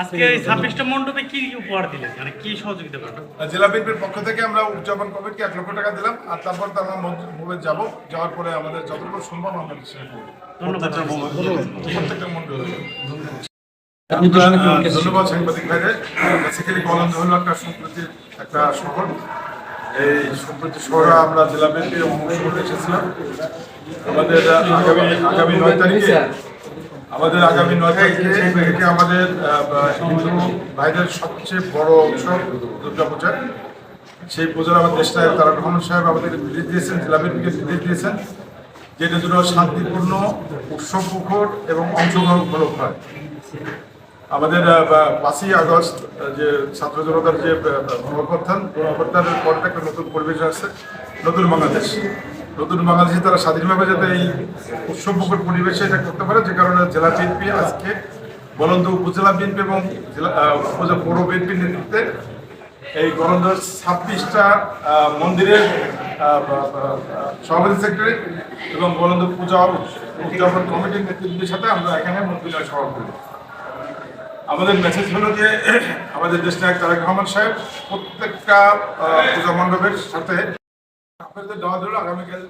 আজকে এই ছাব্বিশটা মণ্ডপে কি উপহার দিলেন? মানে কি সহযোগিতা জেলা বিএনপির পক্ষ থেকে আমরা উদযাপন কমিটিকে এক লক্ষ টাকা দিলাম আর তারপর তো আমরা মুভে যাব। যাওয়ার পরে আমাদের যতটুকু সম্ভব আমরা ধন্যবাদ। প্রত্যেকটা মন্ডলে ধন্যবাদ। সাংবাদিক ভাইদের। বেসিক্যালি কলম হলো একটা সম্প্রীতির একটা শহর। এই সম্প্রীতি শহরে আমরা জেলা এসেছিলাম। আমাদের আগামী আগামী নয় তারিখে আমাদের আগামী নয় তারিখে থেকে আমাদের ভাইদের সবচেয়ে বড় অংশ দুর্গা পূজা সেই পূজার আমাদের দেশ নায়ক তারা রহমান সাহেব আমাদের নির্দেশ দিয়েছেন জেলা বিএনপিকে নির্দেশ দিয়েছেন যেটা যেন শান্তিপূর্ণ উৎসব মুখর এবং অংশগ্রহণমূলক হয়। আমাদের পাঁচই আগস্ট যে ছাত্র জনতার যে গণঅভ্যুত্থান গণঅভ্যুত্থানের পর একটা নতুন পরিবেশ আসছে নতুন বাংলাদেশ। নতুন বাংলাদেশে তারা স্বাধীনভাবে যাতে এই উৎসব মুখর পরিবেশে এটা করতে পারে, যে কারণে জেলা বিএনপি আজকে বলন্দ উপজেলা বিএনপি এবং জেলা উপজেলা পৌর বিএনপির নেতৃত্বে এই গণদর ছাব্বিশটা মন্দিরের সভাপতি সেক্রেটারি এবং বলন্দ পূজা উদযাপন কমিটির নেতৃত্বের সাথে আমরা এখানে মন্দির সভা করি। আমাদের মেসেজ হলো যে, আমাদের দেশ নায়ক তারেক রহমান সাহেব প্রত্যেকটা পূজা মণ্ডপের সাথে আপনাদের দেওয়া হলো আগামীকাল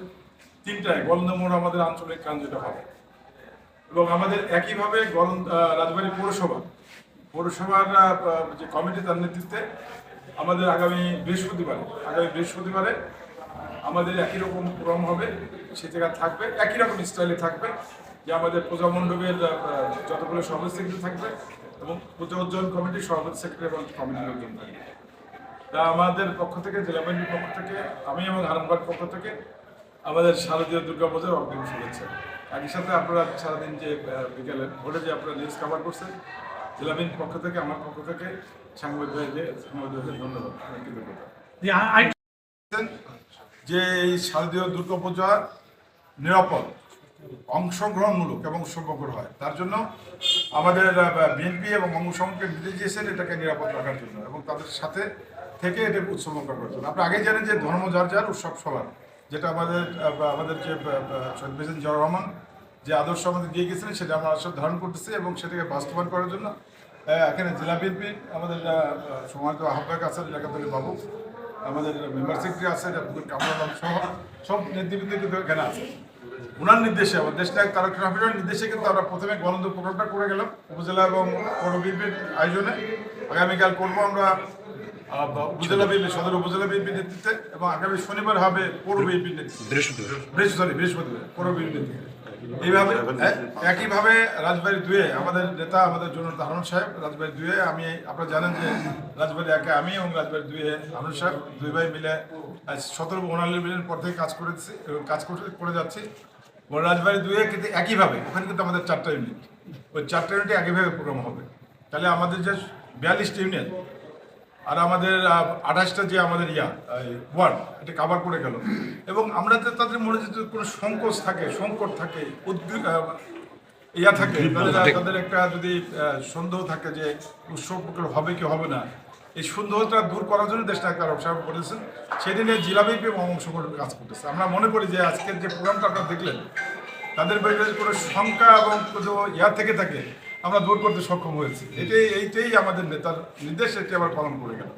তিনটায় গলন্দমোড় আমাদের আঞ্চলিক কান যেটা হবে। এবং আমাদের একইভাবে গলন্দ আহ, রাজবাড়ী পৌরসভা। পৌরসভার যে কমিটি তার নেতৃত্বে আমাদের আগামী বৃহস্পতিবারে আগামী বৃহস্পতিবারে আমাদের একই রকম প্রোগ্রাম হবে সে জায়গায় থাকবে একই রকম স্টাইলে থাকবে যে আমাদের পূজা মণ্ডপের আহ, যতগুলো সভাপতি সেক্রেটারি থাকবে এবং পূজা উজ্জ্বল কমিটির সভাপতি সেক্রেটারি এবং কমিটির লোকজন। থাকবে আমাদের পক্ষ থেকে জেলা বাহিনীর পক্ষ থেকে আমি এবং আরামবাগ পক্ষ থেকে আমাদের শারদীয় দুর্গা পূজার অগ্রিম শুভেচ্ছা। একই সাথে আপনারা সারাদিন যে বিকেলে ভোরে যে আপনারা নিউজ কভার করছেন জেলা বাহিনীর পক্ষ থেকে আমার পক্ষ থেকে ধন্যবাদ। যে এই শারদীয় দুর্গাপূজা নিরাপদ অংশগ্রহণমূলক এবং সম্পর্ক হয়। তার জন্য আমাদের বিএনপি এবং অঙ্গসংঘকে নির্দেশ দিয়েছেন এটাকে নিরাপদ রাখার জন্য এবং তাদের সাথে থেকে এটা উৎসব করার জন্য আপনি আগে জানেন যে ধর্ম যার যার, উৎসব সবার। যেটা আমাদের আমাদের যে প্রেসিডেন্ট জিয়াউর রহমান যে আদর্শ আমাদের দিয়ে গেছিলেন সেটা আমরা আসলে ধারণ করতেছি এবং সেটাকে বাস্তবায়ন করার জন্য এখানে জেলা বিএনপি, আমাদের সম্মানিত আহ্বায়ক আছেন এলাকাতলী বাবু, আমাদের মেম্বার সেক্রেটারি আছে কামরান সহ সব নেতৃবৃন্দ কিন্তু এখানে আছে। ওনার নির্দেশে, আমার দেশ নায়ক তারক রহমানের নির্দেশে কিন্তু আমরা প্রথমে গলন্দ প্রোগ্রামটা করে গেলাম, উপজেলা এবং পৌর বিএনপির আয়োজনে। আগামীকাল করব আমরা উপজেলা বিএনপি সদর উপজেলা বিএনপির নেতৃত্বে এবং আগামী শনিবার হবে পৌর বিএনপির নেতৃত্বে। বৃহস্পতিবার। বৃহস্পতিবার পৌর বিএনপির এইভাবে একইভাবে রাজবাড়ি দুয়ে আমাদের নেতা আমাদের জনতা হারুন সাহেব রাজবাড়ি দুয়ে আমি আপনারা জানেন যে রাজবাড়ি একে আমি এবং রাজবাড়ি দুয়ে হারুন সাহেব দুই ভাই মিলে আজ সতেরো উনালী মিলিয়ন পর থেকে কাজ করেছি এবং কাজ করতে করে যাচ্ছি। রাজবাড়ি দুয়ে কিন্তু একইভাবে ওখানে কিন্তু আমাদের চারটা ইউনিট। ওই চারটা ইউনিটে একইভাবে প্রোগ্রাম হবে। তাহলে আমাদের যে বিয়াল্লিশটা ইউনিয়ন আর আমাদের আঠাশটা যে আমাদের ইয়া ওয়ার্ড এটা কাভার করে গেল। এবং আমরা তো তাদের মনে যদি কোনো সংকোচ থাকে সংকট থাকে উদ্যোগ ইয়া থাকে তাদের তাদের একটা যদি সন্দেহ থাকে যে উৎসব হবে কি হবে না এই সন্দেহটা দূর করার জন্য দেশটা একটা সাহেব করেছেন সেদিনে জিলাপি এবং অংশগ্রহণ কাজ করতেছে। আমরা মনে করি যে আজকের যে প্রোগ্রামটা আপনারা দেখলেন তাদের যদি কোনো শঙ্কা এবং কোনো ইয়া থেকে থাকে আমরা দূর করতে সক্ষম হয়েছি। এটাই এইটাই আমাদের নেতার নির্দেশ এটি আবার পালন করে গেল।